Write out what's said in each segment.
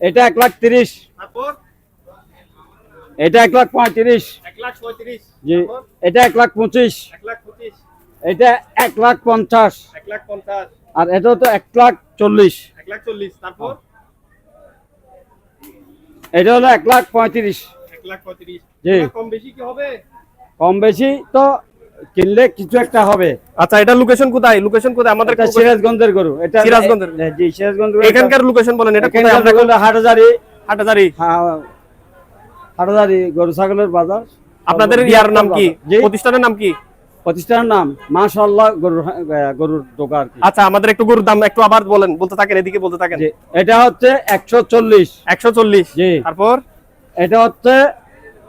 এটা এক লাখ তিরিশ এটা এক লাখ পঁয়ত্রিশ জি এটা এক লাখ পঁচিশ এটা এক লাখ পঞ্চাশ আর এটা তো এক লাখ চল্লিশ এটা হলো এক লাখ পঁয়ত্রিশ এক লাখ পঁয়ত্রিশ জি। কম বেশি কি হবে কম বেশি তো কিনলে কিছু একটা হবে। আচ্ছা এটা লোকেশন কোথায়? লোকেশন কোথায়? আমাদের এটা সিরাজগঞ্জের গরু। এটা সিরাজগঞ্জের? জি সিরাজগঞ্জ এখানকার লোকেশন বলেন এটা কোথায়? আমরা হলো হাটাজারি হাটাজারি হ্যাঁ, হাটাজারি গরু ছাগলের বাজার। আপনাদের ইয়ার নাম কি? প্রতিষ্ঠানের নাম কি? প্রতিষ্ঠানের নাম মাশাআল্লাহ গরুর আহ, গরুর দোকান আচ্ছা আমাদের একটু গরুর দাম একটু আবার বলেন বলতে থাকেন এদিকে বলতে থাকেন। এটা হচ্ছে একশো চল্লিশ। একশো চল্লিশ। জি। তারপর? এটা হচ্ছে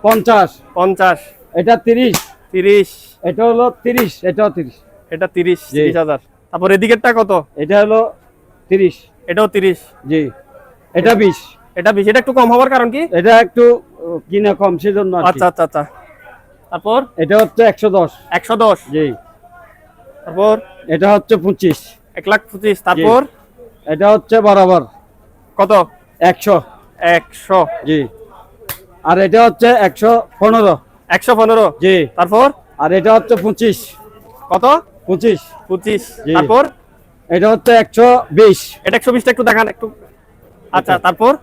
পঞ্চাশ। পঞ্চাশ। এটা তিরিশ। তিরিশ। এটা হলো তিরিশ এটাও তিরিশ। এটা তিরিশ জি। তিরিশ হাজার। তারপর এদিকেরটা কত? এটা হলো তিরিশ। এটাও তিরিশ। জি। এটা বিশ। এটা বিশ এটা একটু কম হওয়ার কারণ কি? এটা একটু কিনা কম সেজন্য আচ্ছা আচ্ছা আচ্ছা। তারপর? এটা হচ্ছে একশো দশ। একশো দশ। জি। তারপর? এটা হচ্ছে পঁচিশ। এক লাখ পঁচিশ। তারপর? এটা হচ্ছে বরাবর। কত? একশো। একশো। জি। আর এটা হচ্ছে একশো পনেরো। একশো পনেরো। জি। তারপর? আর এটা হচ্ছে পঁচিশ। কত? পঁচিশ। পঁচিশ। তারপর? এটা হচ্ছে একশো বিশ। এটা একশো বিশটা একটু দেখান একটু। আচ্ছা তারপর?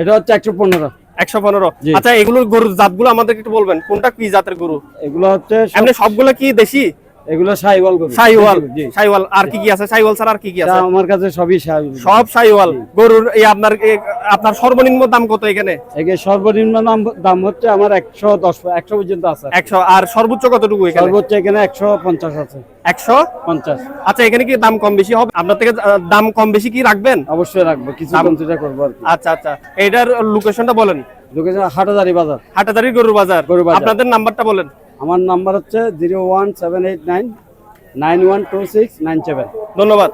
এটা হচ্ছে একশো পনেরো। একশো পনেরো। আচ্ছা এগুলোর গরুর জাতগুলো আমাদের একটু বলবেন কোনটা কি জাতের গরু? এগুলো হচ্ছে এমনি সবগুলো কি দেশি? এগুলো সাইওয়াল গরু। সাইওয়াল সাইওয়াল। আর কি কি আছে? সাইওয়াল ছাড়া আর কি কি আছে? আমার কাছে সবই সাইওয়াল। সব সাইওয়াল। গরুর এই আপনার আপনার সর্বনিম্ন দাম কত এখানে? একে সর্বনিম্ন দাম দাম হচ্ছে আমার একশো দশ একশো পর্যন্ত আছে। একশো আর সর্বোচ্চ কতটুকু এখানে? সর্বোচ্চ এখানে একশো পঞ্চাশ আছে। একশো? পঞ্চাশ। আচ্ছা এখানে কি দাম কম বেশি হবে? আপনার থেকে দাম কম বেশি কি রাখবেন? অবশ্যই রাখব কিছু দাম- কনসিডার করব আচ্ছা আচ্ছা। এইটার লোকেশনটা বলেন। লোকেশন হাটাদারি বাজার। বাজার। গরুর বাজার। আপনাদের নাম্বারটা বলেন। আমার নাম্বার হচ্ছে zero one seven eight nine nine one two six, nine seven. ধন্যবাদ।